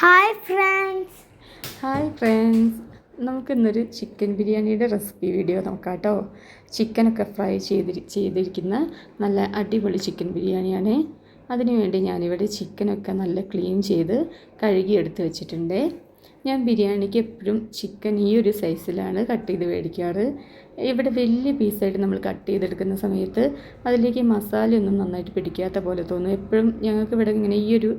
Hi friends hi friends നമുക്കിന്നൊരു chicken ബിരിയാണിയുടെ recipe video നോക്കാം കേട്ടോ ചിക്കനൊക്കെ ഫ്രൈ ചെയ്തി ചെയ്തിരിക്കുന്ന നല്ല അടിപൊളി ചിക്കൻ ബിരിയാണിയാണ്. അതിനുവേണ്ടി ഞാനിവിടെ ചിക്കനൊക്കെ നല്ല ക്ലീൻ ചെയ്ത് കഴുകി എടുത്ത് വെച്ചിട്ടുണ്ട്. ഞാൻ ബിരിയാണിക്ക് എപ്പോഴും ചിക്കൻ ഈ ഒരു സൈസിലാണ് കട്ട് ചെയ്ത് മേടിക്കാറ് ഇവിടെ വലിയ പീസായിട്ട് നമ്മൾ കട്ട് ചെയ്തെടുക്കുന്ന സമയത്ത് അതിലേക്ക് മസാലയൊന്നും നന്നായിട്ട് പിടിക്കാത്ത പോലെ തോന്നും. എപ്പോഴും ഞങ്ങൾക്ക് ഇവിടെ ഇങ്ങനെ ഈ ഒരു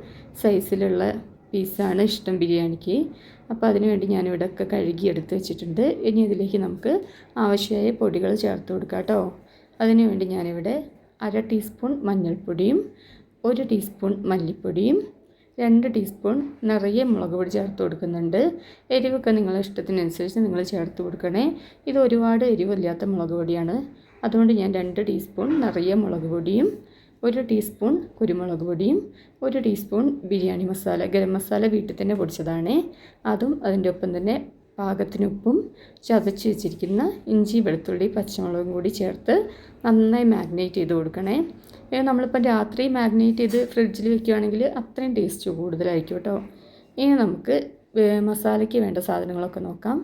സൈസിലുള്ള പീസാണ് ഇഷ്ടം ബിരിയാണിക്ക്. അപ്പോൾ അതിനുവേണ്ടി ഞാനിവിടെ ഒക്കെ കഴുകി എടുത്ത് വെച്ചിട്ടുണ്ട്. ഇനി ഇതിലേക്ക് നമുക്ക് ആവശ്യമായ പൊടികൾ ചേർത്ത് കൊടുക്കാം കേട്ടോ. അതിനുവേണ്ടി ഞാനിവിടെ അര ടീസ്പൂൺ മഞ്ഞൾപ്പൊടിയും ഒരു ടീസ്പൂൺ മല്ലിപ്പൊടിയും രണ്ട് ടീസ്പൂൺ നിറയെ മുളക് പൊടി ചേർത്ത് കൊടുക്കുന്നുണ്ട്. എരിവൊക്കെ നിങ്ങളുടെ ഇഷ്ടത്തിനനുസരിച്ച് നിങ്ങൾ ചേർത്ത് കൊടുക്കണേ. ഇത് ഒരുപാട് എരിവില്ലാത്ത മുളക് പൊടിയാണ്. അതുകൊണ്ട് ഞാൻ രണ്ട് ടീസ്പൂൺ നിറയെ മുളക് പൊടിയും ഒരു ടീസ്പൂൺ കുരുമുളക് പൊടിയും ഒരു ടീസ്പൂൺ ബിരിയാണി മസാല ഗരം മസാല വീട്ടിൽ തന്നെ പൊടിച്ചതാണ്. അതും അതിന്റെ ഒപ്പം തന്നെ പാകത്തിന് ഉപ്പും ചതച്ച് വെച്ചിരിക്കുന്ന ഇഞ്ചി വെളുത്തുള്ളി പച്ചമുളകും കൂടി ചേർത്ത് നന്നായി മാഗ്നേറ്റ് ചെയ്ത് കൊടുക്കണേ. നമ്മളിപ്പോൾ നമ്മളിപ്പം രാത്രി മാഗ്നേറ്റ് ചെയ്ത് ഫ്രിഡ്ജിൽ വെക്കുകയാണെങ്കിൽ അത്രയും ടേസ്റ്റ് കൂടുതലായിരിക്കും കേട്ടോ. ഇനി നമുക്ക് മസാലയ്ക്ക് വേണ്ട സാധനങ്ങളൊക്കെ നോക്കാം.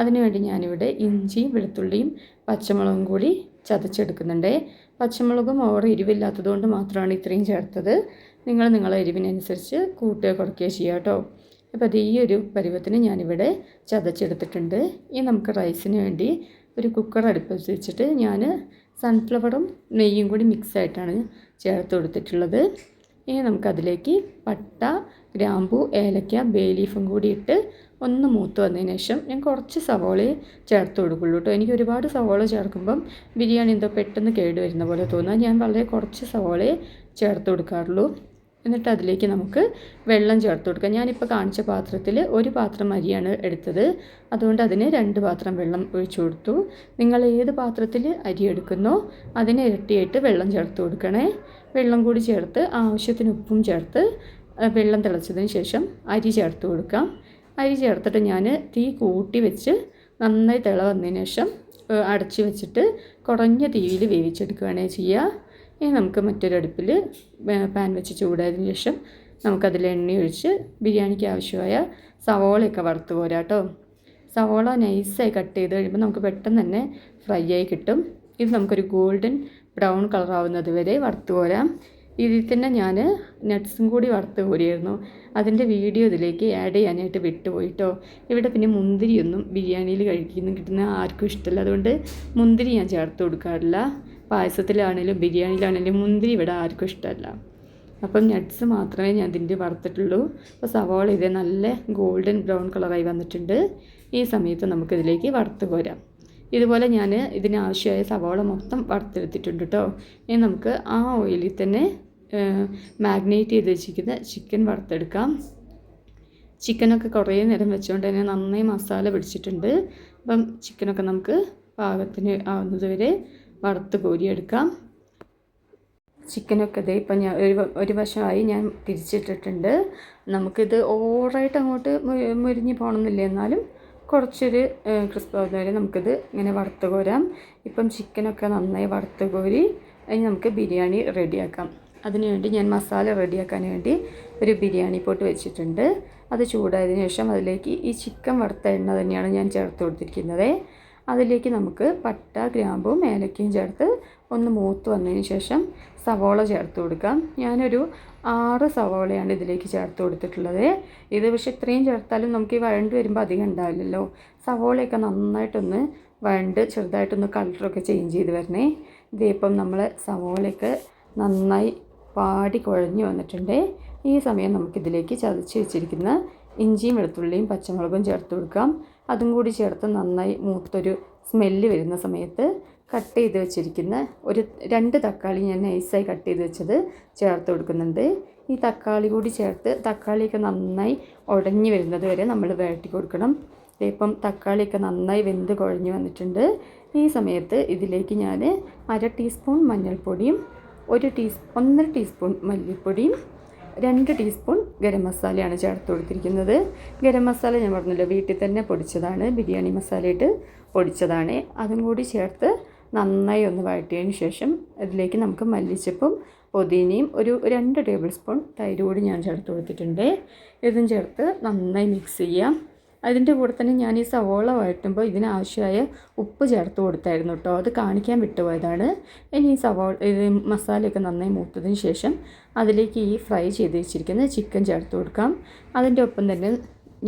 അതിനുവേണ്ടി ഞാനിവിടെ ഇഞ്ചി വെളുത്തുള്ളിയും പച്ചമുളകും കൂടി ചതച്ചെടുക്കുന്നുണ്ട്. പച്ചമുളകും ഓവർ എരിവില്ലാത്തതുകൊണ്ട് മാത്രമാണ് ഇത്രയും ചേർത്തത്. നിങ്ങൾ നിങ്ങളെ എരിവിനനുസരിച്ച് കൂട്ടുക കുറയ്ക്കുകയോ ചെയ്യുക കേട്ടോ. അപ്പോൾ അത് ഈ ഒരു പരുവത്തിന് ഞാനിവിടെ ചതച്ചെടുത്തിട്ടുണ്ട്. ഇനി നമുക്ക് റൈസിന് വേണ്ടി ഒരു കുക്കർ അടുപ്പത്ത് വെച്ചിട്ട് ഞാൻ സൺഫ്ലവറും നെയ്യും കൂടി മിക്സായിട്ടാണ് ചേർത്ത് കൊടുത്തിട്ടുള്ളത്. ഇനി നമുക്കതിലേക്ക് പട്ട ഗ്രാമ്പു ഏലക്ക ബേ ലീഫും കൂടി ഇട്ട് ഒന്ന് മൂത്ത് വന്നതിന് ശേഷം ഞാൻ കുറച്ച് സവോളയെ ചേർത്ത് കൊടുക്കുള്ളൂ കേട്ടോ. എനിക്ക് ഒരുപാട് സവോള ചേർക്കുമ്പം ബിരിയാണി എന്തോ പെട്ടെന്ന് കേട് വരുന്ന പോലെ തോന്നുക ഞാൻ വളരെ കുറച്ച് സവോളയെ ചേർത്ത് കൊടുക്കാറുള്ളൂ. എന്നിട്ട് അതിലേക്ക് നമുക്ക് വെള്ളം ചേർത്ത് കൊടുക്കാം. ഞാനിപ്പോൾ കാണിച്ച പാത്രത്തിൽ ഒരു പാത്രം അരിയാണ് എടുത്തത്. അതുകൊണ്ട് അതിന് രണ്ട് പാത്രം വെള്ളം ഒഴിച്ചു കൊടുത്തു. നിങ്ങൾ ഏത് പാത്രത്തിൽ അരി എടുക്കുന്നോ അതിന് ഇരട്ടിയായിട്ട് വെള്ളം ചേർത്ത് കൊടുക്കണേ. വെള്ളം കൂടി ചേർത്ത് ആവശ്യത്തിന് ഉപ്പും ചേർത്ത് വെള്ളം തിളച്ചതിന് ശേഷം അരി ചേർത്ത് കൊടുക്കാം. അരി ചേർത്തിട്ട് ഞാൻ തീ കൂട്ടി വെച്ച് നന്നായി തിള വന്നതിന് ശേഷം അടച്ച് വെച്ചിട്ട് കുറഞ്ഞ തീയിൽ വേവിച്ചെടുക്കുകയാണേ ചെയ്യുക. ഇനി നമുക്ക് മറ്റൊരു അടുപ്പിൽ പാൻ വെച്ച് ചൂടായതിന് ശേഷം നമുക്കതിൽ എണ്ണ ഒഴിച്ച് ബിരിയാണിക്ക് ആവശ്യമായ സവോളയൊക്കെ വറുത്ത് പോരാ കേട്ടോ. സവോള നൈസായി കട്ട് ചെയ്ത് കഴിയുമ്പോൾ നമുക്ക് പെട്ടെന്ന് തന്നെ ഫ്രൈ ആയി കിട്ടും. ഇത് നമുക്കൊരു ഗോൾഡൻ ബ്രൗൺ കളറാവുന്നത് വരെ വറുത്ത് പോരാം. ഇതിൽ തന്നെ ഞാൻ നട്ട്സും കൂടി വറുത്ത് കോരിയായിരുന്നു. അതിന്റെ വീഡിയോ ഇതിലേക്ക് ആഡ് ചെയ്യാനായിട്ട് വിട്ടുപോയിട്ടോ. ഇവിടെ പിന്നെ മുന്തിരിയൊന്നും ബിരിയാണിയിൽ കഴിക്കുന്ന കിട്ടുന്ന ആർക്കും ഇഷ്ടമല്ല. അതുകൊണ്ട് മുന്തിരി ഞാൻ ചേർത്ത് കൊടുക്കാറില്ല. പായസത്തിലാണെങ്കിലും ബിരിയാണിയിലാണെങ്കിലും മുന്തിരി ഇവിടെ ആർക്കും ഇഷ്ടമല്ല. അപ്പം നട്ട്സ് മാത്രമേ ഞാൻ ഇതിന്റെ വറുത്തിട്ടുള്ളൂ. അപ്പോൾ സവാള ഇത് നല്ല ഗോൾഡൻ ബ്രൗൺ കളറായി വന്നിട്ടുണ്ട്. ഈ സമയത്ത് നമുക്കിതിലേക്ക് വറുത്ത് പോരാം ഇതുപോലെ ഞാൻ ഇതിനാവശ്യമായ സവാള മൊത്തം വറുത്തെടുത്തിട്ടുണ്ട് കേട്ടോ. ഇനി നമുക്ക് ആ ഓയിലിൽ തന്നെ മാഗ്നേറ്റ് ചെയ്ത് വെച്ചിരിക്കുന്ന ചിക്കൻ വറുത്തെടുക്കാം. ചിക്കനൊക്കെ കുറേ നേരം വെച്ചുകൊണ്ട് തന്നെ നന്നായി മസാല പിടിച്ചിട്ടുണ്ട്. അപ്പം ചിക്കനൊക്കെ നമുക്ക് പാകത്തിന് ആവുന്നത് വരെ വറുത്ത് കോരിയെടുക്കാം. ചിക്കനൊക്കെ ഇതേ ഇപ്പം ഞാൻ ഒരു ഒരു വശമായി ഞാൻ തിരിച്ചിട്ടിട്ടുണ്ട്. നമുക്കിത് ഓവറായിട്ട് അങ്ങോട്ട് മുരിഞ്ഞ് പോകണമെന്നില്ല എന്നാലും കുറച്ചൊരു ക്രിസ്പ് ആവുന്ന വരെ നമുക്കിത് ഇങ്ങനെ വറുത്ത് കോരാം. ഇപ്പം ചിക്കനൊക്കെ നന്നായി വറുത്ത് കോരി അതിന് നമുക്ക് ബിരിയാണി റെഡിയാക്കാം. അതിനുവേണ്ടി ഞാൻ മസാല റെഡിയാക്കാൻ വേണ്ടി ഒരു ബിരിയാണി പോട്ട് വെച്ചിട്ടുണ്ട്. അത് ചൂടായതിനു ശേഷം അതിലേക്ക് ഈ ചിക്കൻ വറുത്ത എണ്ണ തന്നെയാണ് ഞാൻ ചേർത്ത് കൊടുത്തിരിക്കുന്നത്. അതിലേക്ക് നമുക്ക് പട്ട ഗ്രാമ്പും ഏലക്കയും ചേർത്ത് ഒന്ന് മൂത്ത് വന്നതിന് ശേഷം സവോള ചേർത്ത് കൊടുക്കാം. ഞാനൊരു ആറ് സവോളയാണ് ഇതിലേക്ക് ചേർത്ത് കൊടുത്തിട്ടുള്ളത്. ഇത് പക്ഷേ ഇത്രയും ചേർത്താലും നമുക്ക് ഈ വഴണ്ട് വരുമ്പോൾ അധികം ഉണ്ടാവില്ലല്ലോ. സവോളയൊക്കെ നന്നായിട്ടൊന്ന് വഴണ്ട് ചെറുതായിട്ടൊന്ന് കളറൊക്കെ ചേഞ്ച് ചെയ്ത് വരണേ. ഇതേപ്പം നമ്മൾ സവോളയൊക്കെ നന്നായി പാടി കുഴഞ്ഞു വന്നിട്ടുണ്ട്. ഈ സമയം നമുക്കിതിലേക്ക് ചതച്ച് വെച്ചിരിക്കുന്ന ഇഞ്ചിയും വെളുത്തുള്ളിയും പച്ചമുളകും ചേർത്ത് കൊടുക്കാം. അതും കൂടി ചേർത്ത് നന്നായി മൂത്തൊരു സ്മെല്ല് വരുന്ന സമയത്ത് കട്ട് ചെയ്ത് വെച്ചിരിക്കുന്ന ഒരു രണ്ട് തക്കാളി ഞാൻ നൈസായി കട്ട് ചെയ്ത് വെച്ചത് ചേർത്ത് കൊടുക്കുന്നുണ്ട്. ഈ തക്കാളി കൂടി ചേർത്ത് തക്കാളിയൊക്കെ നന്നായി ഉടഞ്ഞു വരുന്നത് വരെ നമ്മൾ വഴറ്റി കൊടുക്കണം. ഇപ്പം തക്കാളിയൊക്കെ നന്നായി വെന്ത് കുഴഞ്ഞു വന്നിട്ടുണ്ട്. ഈ സമയത്ത് ഇതിലേക്ക് ഞാൻ അര ടീസ്പൂൺ മഞ്ഞൾപ്പൊടിയും ഒരു ടീസ് ഒന്നര ടീസ്പൂൺ മല്ലിപ്പൊടിയും രണ്ട് ടീസ്പൂൺ ഗരം മസാലയാണ് ചേർത്ത് കൊടുത്തിരിക്കുന്നത്. ഗരം മസാല ഞാൻ പറഞ്ഞല്ലോ വീട്ടിൽ തന്നെ പൊടിച്ചതാണ്. ബിരിയാണി മസാലയിട്ട് പൊടിച്ചതാണ്. അതും കൂടി ചേർത്ത് നന്നായി ഒന്ന് വഴറ്റിയതിന് ശേഷം അതിലേക്ക് നമുക്ക് മല്ലിച്ചപ്പും പുതിനയും ഒരു രണ്ട് ടേബിൾ സ്പൂൺ തൈര് കൂടി ഞാൻ ചേർത്ത് കൊടുത്തിട്ടുണ്ട്. ഇതും ചേർത്ത് നന്നായി മിക്സ് ചെയ്യാം. അതിന്റെ കൂടെ തന്നെ ഞാൻ ഈ സവോള വഴറ്റുമ്പോൾ ഇതിനാവശ്യമായ ഉപ്പ് ചേർത്ത് കൊടുത്തായിരുന്നു കേട്ടോ. അത് കാണിക്കാൻ വിട്ടുപോയതാണ്. ഇനി ഈ സവോള ഇത് മസാലയൊക്കെ നന്നായി മൂത്തതിന് ശേഷം അതിലേക്ക് ഈ ഫ്രൈ ചെയ്ത് വെച്ചിരിക്കുന്ന ചിക്കൻ ചേർത്ത് കൊടുക്കാം. അതിന്റെ ഒപ്പം തന്നെ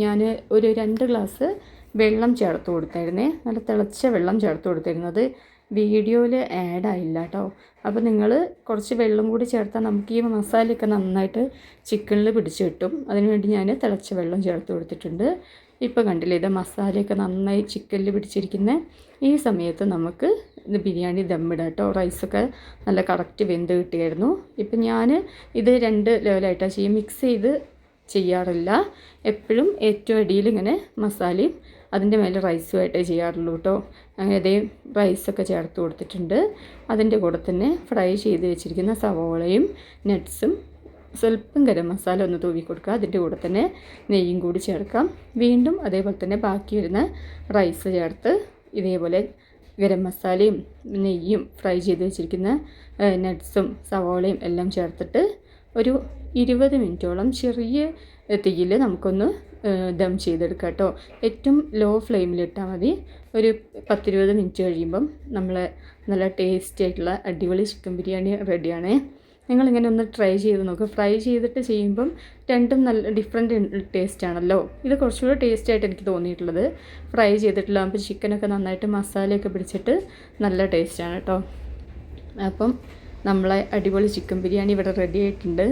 ഞാൻ ഒരു രണ്ട് ഗ്ലാസ് വെള്ളം ചേർത്ത് കൊടുത്തായിരുന്നേ. നല്ല തിളച്ച വെള്ളം ചേർത്ത് കൊടുത്തിരുന്നത് വീഡിയോയിൽ ആഡ് ആയില്ല കേട്ടോ അപ്പോൾ നിങ്ങൾ കുറച്ച് വെള്ളം കൂടി ചേർത്താൽ നമുക്ക് ഈ മസാലയൊക്കെ നന്നായിട്ട് ചിക്കനിൽ പിടിച്ച് കിട്ടും. അതിനുവേണ്ടി ഞാൻ തിളച്ച വെള്ളം ചേർത്ത് കൊടുത്തിട്ടുണ്ട്. ഇപ്പോൾ കണ്ടില്ലേ ഇത് മസാലയൊക്കെ നന്നായി ചിക്കനിൽ പിടിച്ചിരിക്കുന്ന ഈ സമയത്ത് നമുക്ക് ഇത് ബിരിയാണി ദമ്മിടാം കേട്ടോ റൈസൊക്കെ നല്ല കറക്റ്റ് വെന്ത് കിട്ടിയായിരുന്നു. ഇപ്പം ഞാൻ ഇത് രണ്ട് ലെവലായിട്ടാണ് ചെയ്യും. മിക്സ് ചെയ്ത് ചെയ്യാറില്ല. എപ്പോഴും ഏറ്റവും അടിയിൽ ഇങ്ങനെ മസാലയും അതിന്റെ മേലെ റൈസുമായിട്ടേ ചെയ്യാറുള്ളൂ കേട്ടോ. അങ്ങനെ അതേ റൈസൊക്കെ ചേർത്ത് കൊടുത്തിട്ടുണ്ട്. അതിന്റെ കൂടെ തന്നെ ഫ്രൈ ചെയ്ത് വെച്ചിരിക്കുന്ന സവോളയും നട്ട്സും സ്വല്പം ഗരം മസാല ഒന്ന് തൂവി കൊടുക്കുക. അതിന്റെ കൂടെ തന്നെ നെയ്യും കൂടി ചേർക്കാം. വീണ്ടും അതേപോലെ തന്നെ ബാക്കി വരുന്ന റൈസ് ചേർത്ത് ഇതേപോലെ ഗരം മസാലയും നെയ്യും ഫ്രൈ ചെയ്ത് വെച്ചിരിക്കുന്ന നട്ട്സും സവോളയും എല്ലാം ചേർത്തിട്ട് ഒരു ഇരുപത് മിനിറ്റോളം ചെറിയ തീയിൽ നമുക്കൊന്ന് ദം ചെയ്തെടുക്കാം കേട്ടോ. ഏറ്റവും ലോ ഫ്ലെയിമിലിട്ടാൽ മതി. ഒരു പത്തിരുപത് മിനിറ്റ് കഴിയുമ്പം നമ്മൾ നല്ല ടേസ്റ്റി ആയിട്ടുള്ള അടിപൊളി ചിക്കൻ ബിരിയാണി റെഡിയാണേ നിങ്ങളിങ്ങനെ ഒന്ന് ട്രൈ ചെയ്ത് നോക്കുക ഫ്രൈ ചെയ്തിട്ട് ചെയ്യുമ്പം രണ്ടും നല്ല ഡിഫറെന്റ് ടേസ്റ്റ് ആണല്ലോ. ഇത് കുറച്ചുകൂടെ ടേസ്റ്റ് ആയിട്ട് എനിക്ക് തോന്നിയിട്ടുള്ളത്. ഫ്രൈ ചെയ്തിട്ടില്ലാകുമ്പോൾ ചിക്കനൊക്കെ നന്നായിട്ട് മസാലയൊക്കെ പിടിച്ചിട്ട് നല്ല ടേസ്റ്റാണ് കേട്ടോ. അപ്പം നമ്മളെ അടിപൊളി ചിക്കൻ ബിരിയാണി ഇവിടെ റെഡി ആയിട്ടുണ്ട്.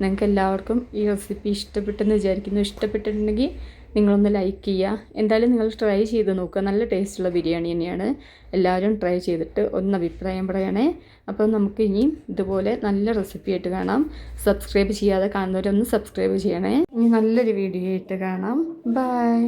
നിങ്ങൾക്ക് എല്ലാവർക്കും ഈ റെസിപ്പി ഇഷ്ടപ്പെട്ടെന്ന് വിചാരിക്കുന്നു. ഇഷ്ടപ്പെട്ടിട്ടുണ്ടെങ്കിൽ നിങ്ങളൊന്ന് ലൈക്ക് ചെയ്യുക. എന്തായാലും നിങ്ങൾ ട്രൈ ചെയ്ത് നോക്കുക. നല്ല ടേസ്റ്റുള്ള ബിരിയാണി തന്നെയാണ്. എല്ലാവരും ട്രൈ ചെയ്തിട്ട് ഒന്ന് അഭിപ്രായം പറയണേ. അപ്പോൾ നമുക്ക് ഇനി ഇതുപോലെ നല്ല റെസിപ്പി ആയിട്ട് കാണാം. സബ്സ്ക്രൈബ് ചെയ്യാതെ കാണുന്നവരൊന്ന് സബ്സ്ക്രൈബ് ചെയ്യണേ. ഇനി നല്ലൊരു വീഡിയോ ആയിട്ട് കാണാം. ബൈ